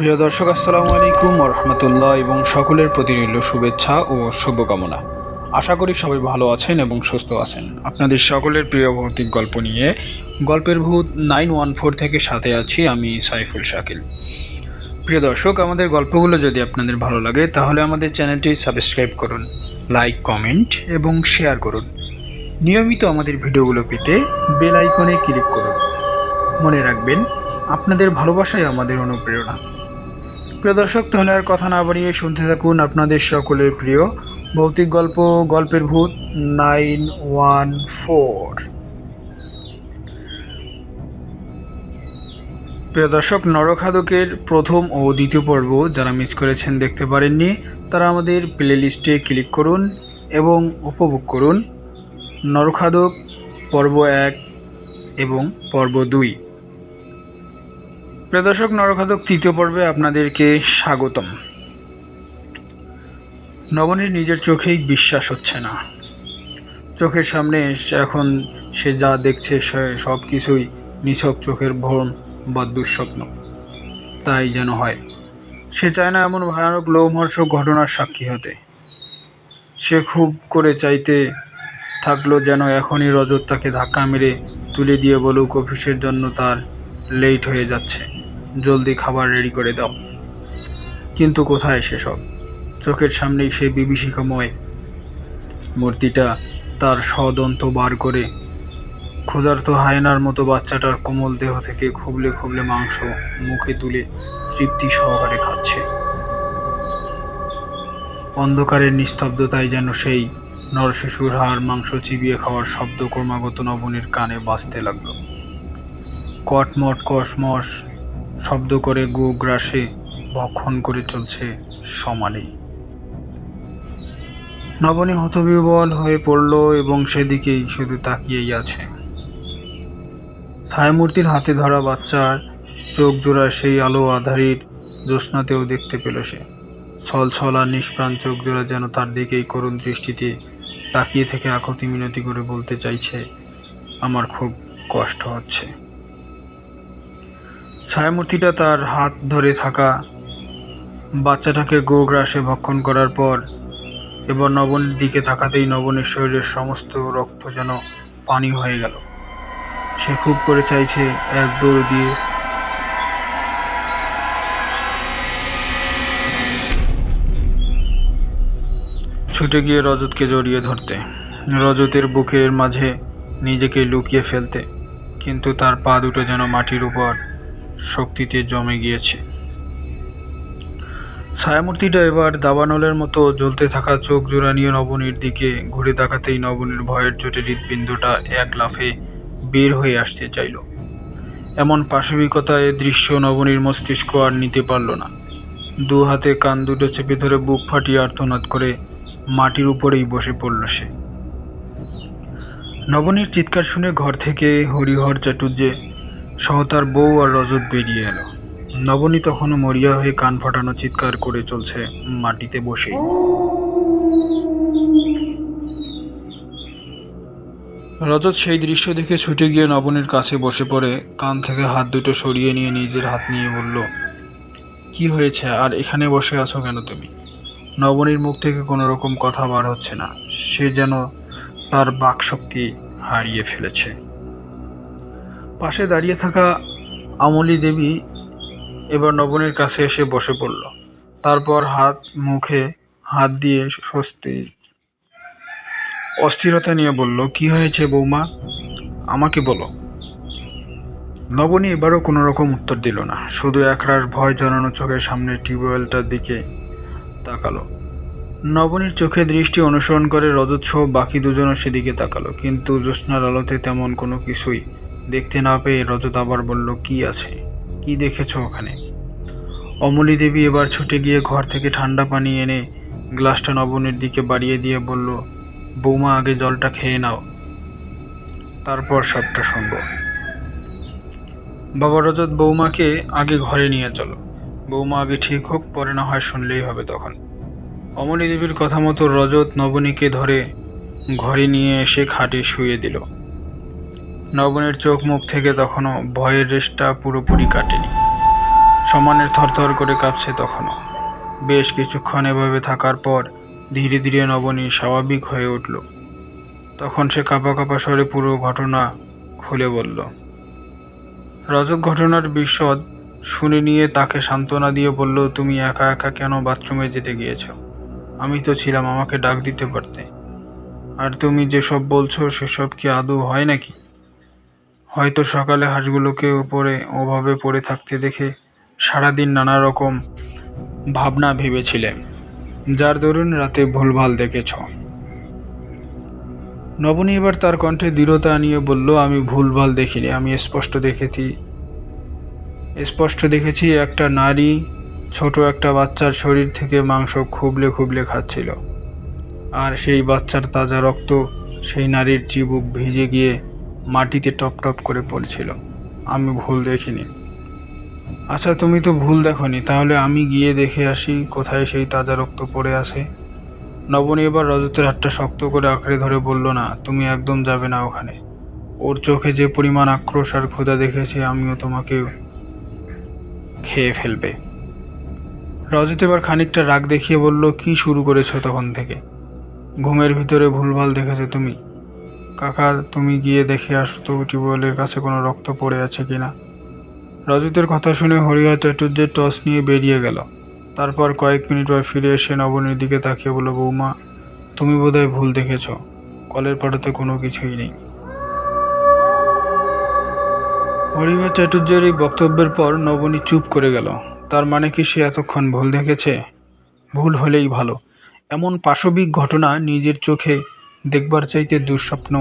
প্রিয় দর্শক, আসসালামু আলাইকুম রহমতুল্লাহ এবং সকলের প্রতি রইল শুভেচ্ছা ও শুভকামনা। আশা করি সবাই ভালো আছেন এবং সুস্থ আছেন। আপনাদের সকলের প্রিয় ভৌতিক গল্প নিয়ে গল্পের ভূত নাইন ওয়ান ফোর থেকে সাথে আছি আমি সাইফুল শাকিল। প্রিয় দর্শক, আমাদের গল্পগুলো যদি আপনাদের ভালো লাগে, তাহলে আমাদের চ্যানেলটি সাবস্ক্রাইব করুন, লাইক, কমেন্ট এবং শেয়ার করুন। নিয়মিত আমাদের ভিডিওগুলো পেতে বেল আইকনে ক্লিক করুন। মনে রাখবেন, আপনাদের ভালোবাসাই আমাদের অনুপ্রেরণা। প্রিয় দর্শক, তাহলে আর কথা না বাড়িয়ে শুনতে থাকুন আপনাদের সকলের প্রিয় ভৌতিক গল্প, গল্পের ভূত নাইন ওয়ান ফোর। প্রিয় দর্শক, নরখাদকের প্রথম ও দ্বিতীয় পর্ব যারা মিস করেছেন দেখতে পারেননি, তারা আমাদের প্লে লিস্টে ক্লিক করুন এবং উপভোগ করুন। নরখাদক, পর্ব এক এবং পর্ব দুই। প্রিয় দর্শক নরখাদক তৃতীয় পর্বে আপনাদেরকে স্বাগতম। নবনীর নিজের চোখেই বিশ্বাস হচ্ছে না। চোখের সামনে এখন সে যা দেখছে, সে সব কিছুই নিছক চোখের ভ্রম বা দুঃস্বপ্ন। তাই যেন হয়, সে চায় না এমন ভয়ানক লোমহর্ষক ঘটনার সাক্ষী হতে। সে খুব করে চাইতে থাকল যেন এখনই রজত তাকে ধাক্কা মেরে তুলে দিয়ে বলুক, অফিসের জন্য তার লেট হয়ে যাচ্ছে। জলদি খাবার রেডি করে দাও। কিন্তু কোথায় সেসব? চোখের সামনেই সেই বিভীষিকাময় মূর্তিটা তার সদন্ত বার করে ক্ষুধার্ত হায়নার মতো বাচ্চাটার কোমল দেহ থেকে খুবলে খুবলে মাংস মুখে তুলে তৃপ্তি সহকারে খাচ্ছে। অন্ধকারের নিস্তব্ধতায় যেন সেই নরশিশুর হাড় মাংস চিবিয়ে খাওয়ার শব্দ ক্রমাগত নবনীর কানে বাজতে লাগল। কটমট, কসমস শব্দ করে গো গ্রাসে ভক্ষণ করে চলছে সমানেই নবনী হতবিবল হয়ে পড়ল এবং সেদিকেই শুধু তাকিয়েই আছে। ছায়ামূর্তির হাতে ধরা বাচ্চার চোখ জোড়া সেই আলো আধারির জ্যোৎস্নাতেও দেখতে পেল সে। ছলছল নিষ্প্রাণ চোখ জোড়া যেন তার দিকেই করুণ দৃষ্টিতে তাকিয়ে থেকে আকতি মিনতি করে বলতে চাইছে, আমার খুব কষ্ট হচ্ছে। ছায়ামূর্তিটা তার হাত ধরে থাকা বাচ্চাটাকে গোগ্রাসে ভক্ষণ করার পর এবার নবনের দিকে তাকাতেই নবনের শরীরের সমস্ত রক্ত যেন পানি হয়ে গেল। সে খুব করে চাইছে এক দৌড় দিয়ে ছুটে গিয়ে রজতকে জড়িয়ে ধরতে, রজতের বুকের মাঝে নিজেকে লুকিয়ে ফেলতে, কিন্তু তার পা দুটো যেন মাটির উপর শক্তিতে জমে গিয়েছে। ছায়ামূর্তিটা এবার দাবানলের মতো জ্বলতে থাকা চোখ জোড়া নিয়ে নবনীর দিকে ঘুরে তাকাতেই নবনীর ভয়ের চোটে হৃৎপিণ্ডটা এক লাফে বের হয়ে আসতে চাইল। এমন পাশবিকতায় দৃশ্য নবনীর মস্তিষ্ক আর নিতে পারল না। দু হাতে কান দুটো চেপে ধরে বুক ফাটিয়ে আর্তনাদ করে মাটির উপরেই বসে পড়ল সে। নবনীর চিৎকার শুনে ঘর থেকে হরিহর চাটুর্যে সহ তার বউ আর রজত বেরিয়ে এলো। নবনী তখনও মরিয়া হয়ে কান ফাটানো চিৎকার করে চলছে মাটিতে বসেই। রজত সেই দৃশ্য দেখে ছুটে গিয়ে নবনীর কাছে বসে পড়ে, কান থেকে হাত দুটো সরিয়ে নিয়ে নিজের হাত নিয়ে বলল, কি হয়েছে? আর এখানে বসে আছো কেন তুমি? নবনীর মুখ থেকে কোনো রকম কথা বার হচ্ছে না। সে যেন তার বাকশক্তি হারিয়ে ফেলেছে। পাশে দাঁড়িয়ে থাকা আমলি দেবী এবার নবনীর কাছে এসে বসে পড়ল। তারপর হাত, মুখে হাত দিয়ে স্বস্তি, অস্থিরতা নিয়ে বলল, কি হয়েছে বৌমা? আমাকে বলো। নবনী এবারও কোনো রকম উত্তর দিল না। শুধু একরাশ ভয় জানানো চোখের সামনে টিউবওয়েলটার দিকে তাকালো। নবনীর চোখে দৃষ্টি অনুসরণ করে রজত সহ বাকি দুজনও সেদিকে তাকালো, কিন্তু জ্যোৎস্নার আলোতে তেমন কোনো কিছুই দেখতে না পেয়ে রজত আবার বলল, কি আছে? কি দেখেছ ওখানে? অমলি দেবী এবার ছুটে গিয়ে ঘর থেকে ঠান্ডা পানি এনে গ্লাসটা নবনের দিকে বাড়িয়ে দিয়ে বলল, বৌমা, আগে জলটা খেয়ে নাও। তারপর সবটা শুনব। বাবা রজত বৌমাকে আগে ঘরে নিয়ে চলো। বৌমা আগে ঠিক হোক, পরে না হয় শুনলেই হবে তখন। অমলি দেবীর কথা মতো রজত নবনীকে ধরে ঘরে নিয়ে এসে খাটে শুয়ে দিল। নবনীর চোখ মুখ থেকে তখনও ভয়ের রেশটা পুরোপুরি কাটেনি। সমানের থরথর করে কাঁপছে তখনও। বেশ কিছুক্ষণ এভাবে থাকার পর ধীরে ধীরে নবনী স্বাভাবিক হয়ে উঠল। তখন সে কাঁপা কাঁপা স্বরে পুরো ঘটনা খুলে বলল, রজক ঘটনার বিশদ শুনে নিয়ে তাকে সান্ত্বনা দিয়ে বলল, তুমি একা একা কেন বাথরুমে যেতে গিয়েছো? আমি তো ছিলাম, আমাকে ডাক দিতে পারতে। আর তুমি যেসব বলছো, সেসব কি আদৌ হয় নাকি? হয়তো সকালে হাঁসগুলোকে ওপরে ওভাবে পড়ে থাকতে দেখে সারাদিন নানা রকম ভাবনা ভেবেছিলে, যার দরুন রাতে ভুলভাল দেখেছ। নবনী এবার তার কণ্ঠে দৃঢ়তা নিয়ে বলল, আমি ভুলভাল দেখিনি, আমি স্পষ্ট দেখেছি। স্পষ্ট দেখেছি একটা নারী ছোট একটা বাচ্চার শরীর থেকে মাংস খুবলে খুবলে খাচ্ছিল। আর সেই বাচ্চার তাজা রক্ত সেই নারীর চিবুক ভিজে গিয়ে মাটিতে টপ টপ করে পড়ছিল। আমি ভুল দেখিনি। আচ্ছা তুমি তো ভুল দেখনি। তাহলে আমি গিয়ে দেখে আসি কোথায় সেই তাজা রক্ত পড়ে আছে। নবনী এবার রজতের হাতটা শক্ত করে আঁকড়ে ধরে বলল, না, তুমি একদম যাবে না ওখানে। ওর চোখে যে পরিমাণ আক্রোশ আর ক্ষুধা দেখেছি, আমিও তোমাকে খেয়ে ফেলবে। রজত এবার খানিকটা রাগ দেখিয়ে বলল, কি শুরু করেছ তখন থেকে? ঘুমের ভিতরে ভুলভাল দেখেছ তুমি? কাকা, তুমি গিয়ে দেখে আসো তো, টিউবওয়েলের কাছে কোনো রক্ত পড়ে আছে কিনা রজতের কথা শুনে হরিহর চাটুর্যের টস নিয়ে বেরিয়ে গেল। তারপর কয়েক মিনিট পর ফিরে এসে নবনীর দিকে তাকিয়ে বলল, বৌমা, তুমি বোধহয় ভুল দেখেছ। কলের পাড়াতে কোনো কিছুই নেই। হরিহর চাটুর্যের এই বক্তব্যের পর নবনী চুপ করে গেল। তার মানে কি সে এতক্ষণ ভুল দেখেছে? ভুল হলেই ভালো। এমন পাশবিক ঘটনা নিজের চোখে দেখবার চাইতে দুঃস্বপ্ন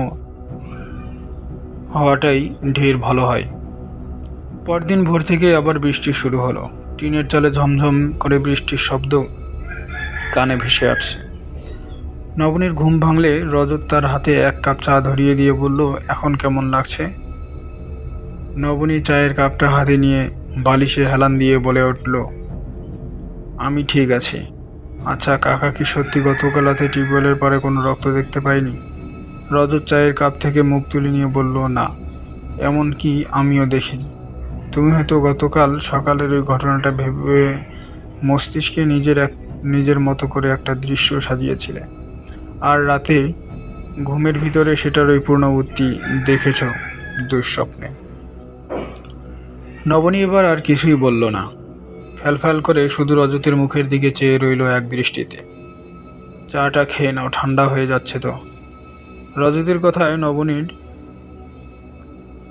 হওয়াটাই ঢের ভালো হয়। পরদিন ভোর থেকে আবার বৃষ্টি শুরু হলো। টিনের চালে ঝমঝম করে বৃষ্টির শব্দ কানে ভেসে আসছে। নবনীর ঘুম ভাঙলে রজত তার হাতে এক কাপ চা ধরিয়ে দিয়ে বলল, এখন কেমন লাগছে? নবনী চায়ের কাপটা হাতে নিয়ে বালিশে হেলান দিয়ে বলে উঠল, আমি ঠিক আছি। আচ্ছা কাকা কি সত্যি গতকাল রাতে টিউবওয়েলের পারে কোনো রক্ত দেখতে পাইনি? রজত চায়ের কাপ থেকে মুখ তুলে নিয়ে বলল, না, এমন কি আমিও দেখিনি। তুমি হয়তো গতকাল সকালের ওই ঘটনাটা ভেবে মস্তিষ্কে নিজের এক, নিজের মতো করে একটা দৃশ্য সাজিয়েছিলে। আর রাতে ঘুমের ভিতরে সেটার ওই পূর্ণবর্তী দেখেছ দুঃস্বপ্নে। নবনী এবার আর কিছুই বলল না। ফ্যালফ্যাল করে শুধু রজতের মুখের দিকে চেয়ে রইল এক দৃষ্টিতে। চাটা খেয়ে নাও, ঠান্ডা হয়ে যাচ্ছে তো। রজতের কথায় নবনীর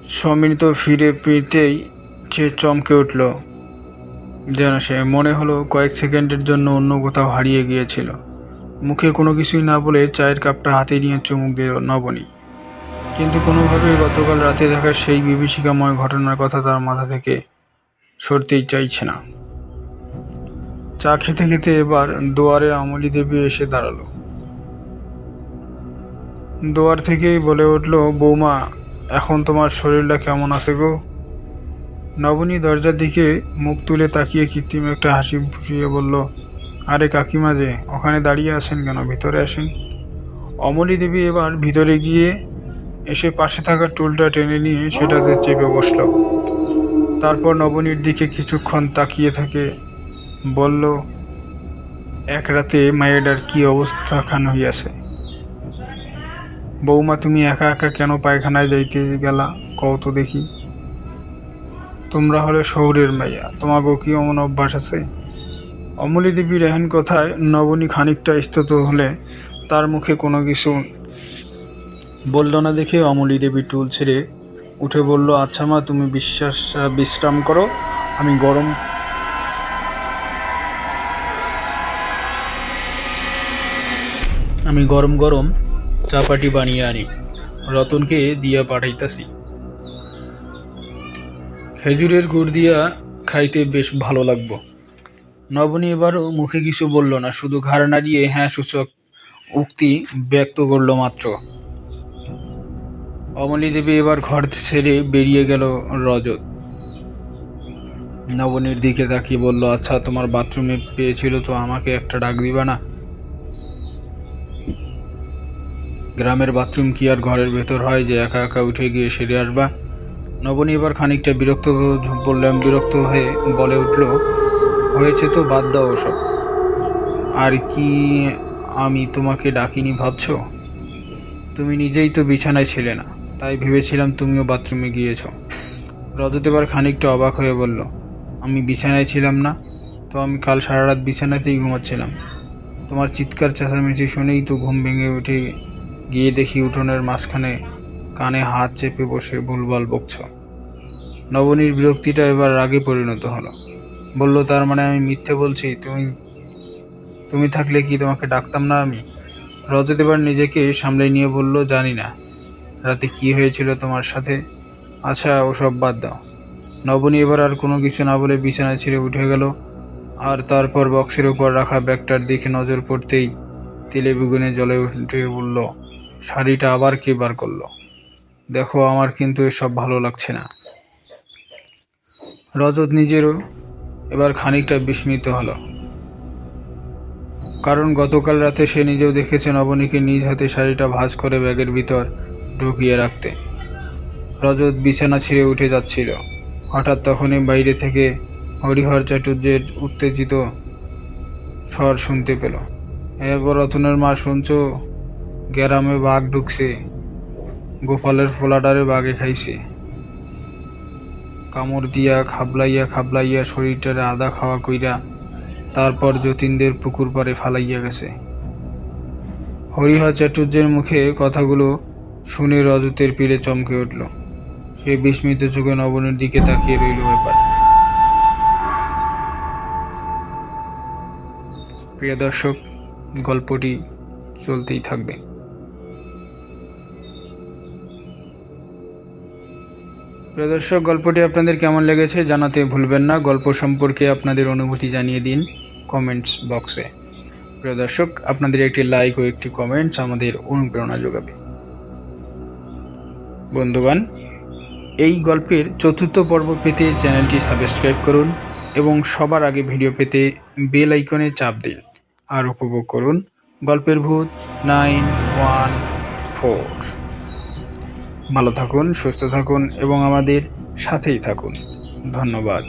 সমিত ফিরে ফিরতেই সে চমকে উঠল। যেন সে মনে হলো কয়েক সেকেন্ডের জন্য অন্য কোথাও হারিয়ে গিয়েছিল। মুখে কোনো কিছুই না বলে চায়ের কাপটা হাতে নিয়ে চুমুক দিল নবনী। কিন্তু কোনোভাবেই গতকাল রাতে দেখা সেই বিভীষিকাময় ঘটনার কথা তার মাথা থেকে সরতেই চাইছে না। চা খেতে খেতে এবার দুয়ারে আমলি দেবী এসে দাঁড়াল। দুয়ার থেকেই বলে উঠল, বৌমা, এখন তোমার শরীরটা কেমন আছে গো? নবনী দরজার দিকে মুখ তুলে তাকিয়ে কৃত্রিম একটা হাসি ফুসিয়ে বলল, আরে কাকিমা যে, ওখানে দাঁড়িয়ে আছেন কেন? ভিতরে আসেন। অমলি দেবী এবার ভিতরে গিয়ে এসে পাশে থাকা টুলটা টেনে নিয়ে সেটাতে চেপে বসল। তারপর নবনীর দিকে কিছুক্ষণ তাকিয়ে থাকে বলল, এক রাতে মায়েরার কি অবস্থা খান হইয়াছে? বৌমা তুমি একা একা কেন পায়খানায় যাইতে গেলা? কও তো দেখি। তোমরা হলে শহরের মাইয়া তোমাকেও কি অমন অভ্যাস আছে? অমলি দেবীর এহেন কথায় নবনী খানিকটা স্তত হলে তার মুখে কোনো কিছু বলল না দেখে অমলি দেবী টুল ছেড়ে উঠে বলল আচ্ছা মা, তুমি বিশ্বাস বিশ্রাম করো, আমি গরম আমি গরম গরম চাপাটি বানিয়ে আনি। রতনকে দিয়া পাঠাইতাছি। খেজুরের গুড় দিয়া খাইতে বেশ ভালো লাগবো। নবনী এবারও মুখে কিছু বলল না, শুধু ঘাড় নাড়িয়ে হ্যাঁ সূচক উক্তি ব্যক্ত করল মাত্র। অমলি দেবী এবার ঘর ছেড়ে বেরিয়ে গেল রজত। নবনীর দিকে তাকিয়ে বলল আচ্ছা তোমার বাথরুমে পেয়েছিল তো আমাকে একটা ডাক দিবা না? গ্রামের বাথরুম কি আর ঘরের ভেতর হয় যে একা একা উঠে গিয়ে সেরে আসবা? নবনী এবার খানিকটা বিরক্ত বললাম, বিরক্ত হয়ে বলে উঠল, হয়েছে তো, বাদ দাও ওসব। আর কি আমি তোমাকে ডাকিনি ভাবছ? তুমি নিজেই তো বিছানায় ছিলে না, তাই ভেবেছিলাম তুমিও বাথরুমে গিয়েছো। রজত এবার খানিকটা অবাক হয়ে বলল, আমি বিছানায় ছিলাম না, তো আমি কাল সারা রাত বিছানাতেই ঘুমাচ্ছিলাম। তোমার চিৎকার চেঁচামেচি শুনেই তো ঘুম ভেঙে উঠে গিয়ে দেখি উঠোনের মাঝখানে কানে হাত চেপে বসে ভুলভাল বকছ। নবনীর বিরক্তিটা এবার রাগে পরিণত হলো। বলল, তার মানে আমি মিথ্যে বলছি? তুমি তুমি থাকলে কি তোমাকে ডাকতাম না আমি? রজত এবার নিজেকে সামলে নিয়ে বলল, জানি না। রাতে কি হয়েছিল তোমার সাথে? আচ্ছা ওসব বাদ দাও। নবনী এবার আর কোনো কিছু না বলে বিছানা ছিঁড়ে উঠে গেল। আর তারপর বক্সের উপর রাখা ব্যাগটার দিকে নজর পড়তেই তেলে বেগুনে জলে উঠে বলল শাড়িটা আবার কে বার করল? দেখো, আমার কিন্তু এসব ভালো লাগছে না। রজত নিজেরও এবার খানিকটা বিস্মিত হলো। কারণ গতকাল রাতে সে নিজেও দেখেছে নবনীকে নিজ হাতে শাড়িটা ভাঁজ করে ব্যাগের ভিতর ঢুকিয়ে রাখতে। রজত বিছানা ছেড়ে উঠে যাচ্ছিল। হঠাৎ তখনই বাইরে থেকে হরিহর চাটুর্যের উত্তেজিত স্বর শুনতে পেল। এগো রতনের মা, শুনছো? গ্যারামে বাঘ ঢুকছে। গোপালের ফোলাডারে বাঘে খাইছে। কামড় দিয়া, খাবলাইয়া খাবলাইয়া শরীরটারে আদা খাওয়া কইরা তারপর যতীনদের পুকুর পাড়ে ফালাইয়া গেছে। হরিহর চাটুর্যের মুখে কথাগুলো শুনে রজতের পিড়ে চমকে উঠল। সে বিস্মিত চোখে নবনের দিকে তাকিয়ে রইল এবার প্রিয় দর্শক, গল্পটি চলতেই থাকবে। প্রিয় দর্শক, গল্পটি আপনাদের কেমন লেগেছে জানাতে ভুলবেন না। গল্প সম্পর্কে আপনাদের অনুভূতি জানিয়ে দিন কমেন্টস বক্সে। প্রিয় দর্শক, আপনাদের একটি লাইক ও একটি কমেন্টস আমাদের অনুপ্রেরণা যোগাবে। বন্ধুগণ, এই গল্পের চতুর্থ পর্ব পেতে চ্যানেলটি সাবস্ক্রাইব করুন এবং সবার আগে ভিডিও পেতে বেল আইকনে চাপ দিন আর উপভোগ করুন গল্পের ভূত নাইন ওয়ান ফোর। ভালো থাকুন সুস্থ থাকুন এবং আমাদের সাথেই থাকুন। ধন্যবাদ।